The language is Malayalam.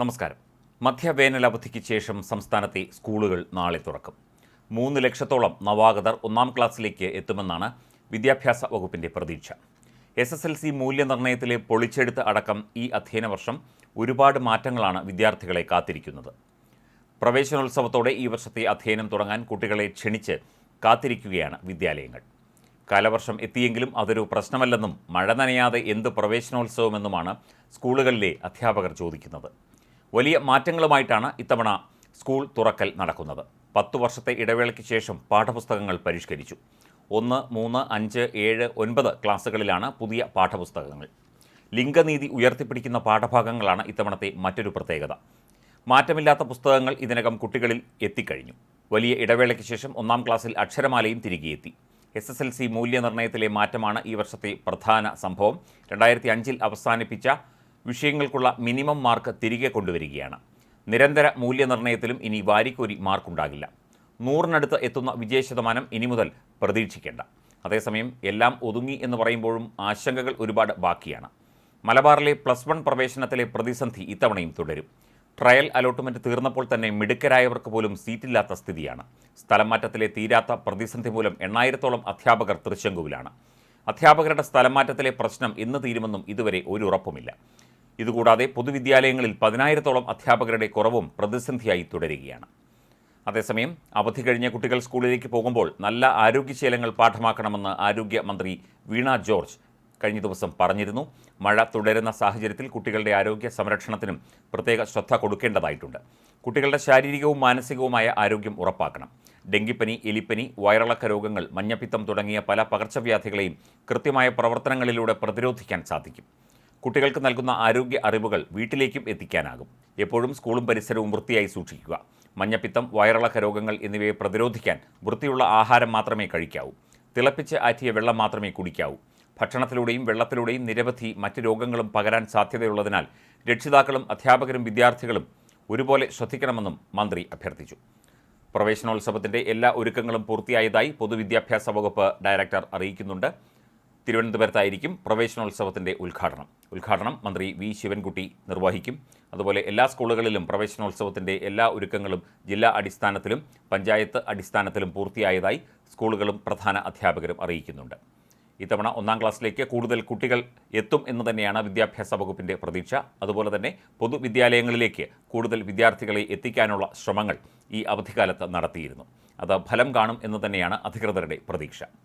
നമസ്കാരം. മധ്യവേനൽ അവധിക്ക് ശേഷം സംസ്ഥാനത്തെ സ്കൂളുകൾ നാളെ തുറക്കും. മൂന്ന് ലക്ഷത്തോളം നവാഗതർ ഒന്നാം ക്ലാസ്സിലേക്ക് എത്തുമെന്നാണ് വിദ്യാഭ്യാസ വകുപ്പിന്റെ പ്രതീക്ഷ. എസ് എസ് എൽ സി മൂല്യനിർണയത്തിലെ പൊളിച്ചെടുത്ത് അടക്കം ഈ അധ്യയന വർഷം ഒരുപാട് മാറ്റങ്ങളാണ് വിദ്യാർത്ഥികളെ കാത്തിരിക്കുന്നത്. പ്രവേശനോത്സവത്തോടെ ഈ വർഷത്തെ അധ്യയനം തുടങ്ങാൻ കുട്ടികളെ ക്ഷണിച്ച് കാത്തിരിക്കുകയാണ് വിദ്യാലയങ്ങൾ. കാലവർഷം എത്തിയെങ്കിലും അതൊരു പ്രശ്നമല്ലെന്നും മഴ നനയാതെ എന്ത് പ്രവേശനോത്സവമെന്നുമാണ് സ്കൂളുകളിലെ അധ്യാപകർ ചോദിക്കുന്നത്. വലിയ മാറ്റങ്ങളുമായിട്ടാണ് ഇത്തവണ സ്കൂൾ തുറക്കൽ നടക്കുന്നത്. പത്തു വർഷത്തെ ഇടവേളയ്ക്ക് ശേഷം പാഠപുസ്തകങ്ങൾ പരിഷ്കരിച്ചു. ഒന്ന് മൂന്ന് അഞ്ച് ഏഴ് ഒൻപത് ക്ലാസ്സുകളിലാണ് പുതിയ പാഠപുസ്തകങ്ങൾ. ലിംഗനീതി ഉയർത്തിപ്പിടിക്കുന്ന പാഠഭാഗങ്ങളാണ് ഇത്തവണത്തെ മറ്റൊരു പ്രത്യേകത. മാറ്റമില്ലാത്ത പുസ്തകങ്ങൾ ഇതിനകം കുട്ടികളിൽ എത്തിക്കഴിഞ്ഞു. വലിയ ഇടവേളയ്ക്ക് ശേഷം ഒന്നാം ക്ലാസ്സിൽ അക്ഷരമാലയും തിരികെയെത്തി. എസ് എസ് എൽ സി മൂല്യനിർണയത്തിലെ മാറ്റമാണ് ഈ വർഷത്തെ പ്രധാന സംഭവം. രണ്ടായിരത്തി അഞ്ചിൽ അവസാനിപ്പിച്ച വിഷയങ്ങൾക്കുള്ള മിനിമം മാർക്ക് തിരികെ കൊണ്ടുവരികയാണ്. നിരന്തര മൂല്യനിർണയത്തിലും ഇനി വാരിക്കോരി മാർക്കുണ്ടാകില്ല. നൂറിനടുത്ത് എത്തുന്ന വിജയശതമാനം ഇനി മുതൽ പ്രതീക്ഷിക്കേണ്ട. അതേസമയം എല്ലാം ഒതുങ്ങി എന്ന് പറയുമ്പോഴും ആശങ്കകൾ ഒരുപാട് ബാക്കിയാണ്. മലബാറിലെ പ്ലസ് വൺ പ്രവേശനത്തിലെ പ്രതിസന്ധി ഇത്തവണയും തുടരും. ട്രയൽ അലോട്ട്മെന്റ് തീർന്നപ്പോൾ തന്നെ മിടുക്കരായവർക്ക് പോലും സീറ്റില്ലാത്ത സ്ഥിതിയാണ്. സ്ഥലംമാറ്റത്തിലെ തീരാത്ത പ്രതിസന്ധി മൂലം എണ്ണായിരത്തോളം അധ്യാപകർ തൃശ്ശങ്കുവിലാണ് അധ്യാപകരുടെ സ്ഥലംമാറ്റത്തിലെ പ്രശ്നം ഇന്ന് തീരുമെന്നും ഇതുവരെ ഒരു ഉറപ്പുമില്ല. ഇതുകൂടാതെ പൊതുവിദ്യാലയങ്ങളിൽ പതിനായിരത്തോളം അധ്യാപകരുടെ കുറവും പ്രതിസന്ധിയായി തുടരുകയാണ്. അതേസമയം അവധി കഴിഞ്ഞ കുട്ടികൾ സ്കൂളിലേക്ക് പോകുമ്പോൾ നല്ല ആരോഗ്യശീലങ്ങൾ പാഠമാക്കണമെന്ന് ആരോഗ്യമന്ത്രി വീണ ജോർജ് കഴിഞ്ഞ ദിവസം പറഞ്ഞിരുന്നു. മഴ തുടരുന്ന സാഹചര്യത്തിൽ കുട്ടികളുടെ ആരോഗ്യ സംരക്ഷണത്തിനും പ്രത്യേക ശ്രദ്ധ കൊടുക്കേണ്ടതായിട്ടുണ്ട്. കുട്ടികളുടെ ശാരീരികവും മാനസികവുമായ ആരോഗ്യം ഉറപ്പാക്കണം. ഡെങ്കിപ്പനി എലിപ്പനി വയറിളക്ക രോഗങ്ങൾ മഞ്ഞപ്പിത്തം തുടങ്ങിയ പല പകർച്ചവ്യാധികളെയും കൃത്യമായ പ്രവർത്തനങ്ങളിലൂടെ പ്രതിരോധിക്കാൻ സാധിക്കും. കുട്ടികൾക്ക് നൽകുന്ന ആരോഗ്യ അറിവുകൾ വീട്ടിലേക്കും എത്തിക്കാനാകും. എപ്പോഴും സ്കൂളും പരിസരവും വൃത്തിയായി സൂക്ഷിക്കുക. മഞ്ഞപ്പിത്തം വയറിളക്ക രോഗങ്ങൾ എന്നിവയെ പ്രതിരോധിക്കാൻ വൃത്തിയുള്ള ആഹാരം മാത്രമേ കഴിക്കാവൂ. തിളപ്പിച്ച് ആറ്റിയ വെള്ളം മാത്രമേ കുടിക്കാവൂ. ഭക്ഷണത്തിലൂടെയും വെള്ളത്തിലൂടെയും നിരവധി മറ്റ് രോഗങ്ങളും പകരാൻ സാധ്യതയുള്ളതിനാൽ രക്ഷിതാക്കളും അധ്യാപകരും വിദ്യാർത്ഥികളും ഒരുപോലെ ശ്രദ്ധിക്കണമെന്നും മന്ത്രി അഭ്യർത്ഥിച്ചു. പ്രവേശനോത്സവത്തിന്റെ എല്ലാ ഒരുക്കങ്ങളും പൂർത്തിയായതായി പൊതുവിദ്യാഭ്യാസ വകുപ്പ് ഡയറക്ടർ അറിയിക്കുന്നുണ്ട്. തിരുവനന്തപുരത്തായിരിക്കും പ്രവേശനോത്സവത്തിന്റെ ഉദ്ഘാടനം. ഉദ്ഘാടനം മന്ത്രി വി ശിവൻകുട്ടി നിർവഹിക്കും. അതുപോലെ എല്ലാ സ്കൂളുകളിലും പ്രവേശനോത്സവത്തിന്റെ എല്ലാ ഒരുക്കങ്ങളും ജില്ലാ അടിസ്ഥാനത്തിലും പഞ്ചായത്ത് അടിസ്ഥാനത്തിലും പൂർത്തിയായതായി സ്കൂളുകളും പ്രധാന അധ്യാപകരും അറിയിക്കുന്നുണ്ട്. ഇത്തവണ ഒന്നാം ക്ലാസ്സിലേക്ക് കൂടുതൽ കുട്ടികൾ എത്തും എന്ന് തന്നെയാണ് വിദ്യാഭ്യാസ വകുപ്പിന്റെ പ്രതീക്ഷ. അതുപോലെ തന്നെ പൊതുവിദ്യാലയങ്ങളിലേക്ക് കൂടുതൽ വിദ്യാർത്ഥികളെ എത്തിക്കാനുള്ള ശ്രമങ്ങൾ ഈ അവധിക്കാലത്ത് നടത്തിയിരുന്നു. അത് ഫലം കാണും എന്ന് തന്നെയാണ് അധികൃതരുടെ പ്രതീക്ഷ.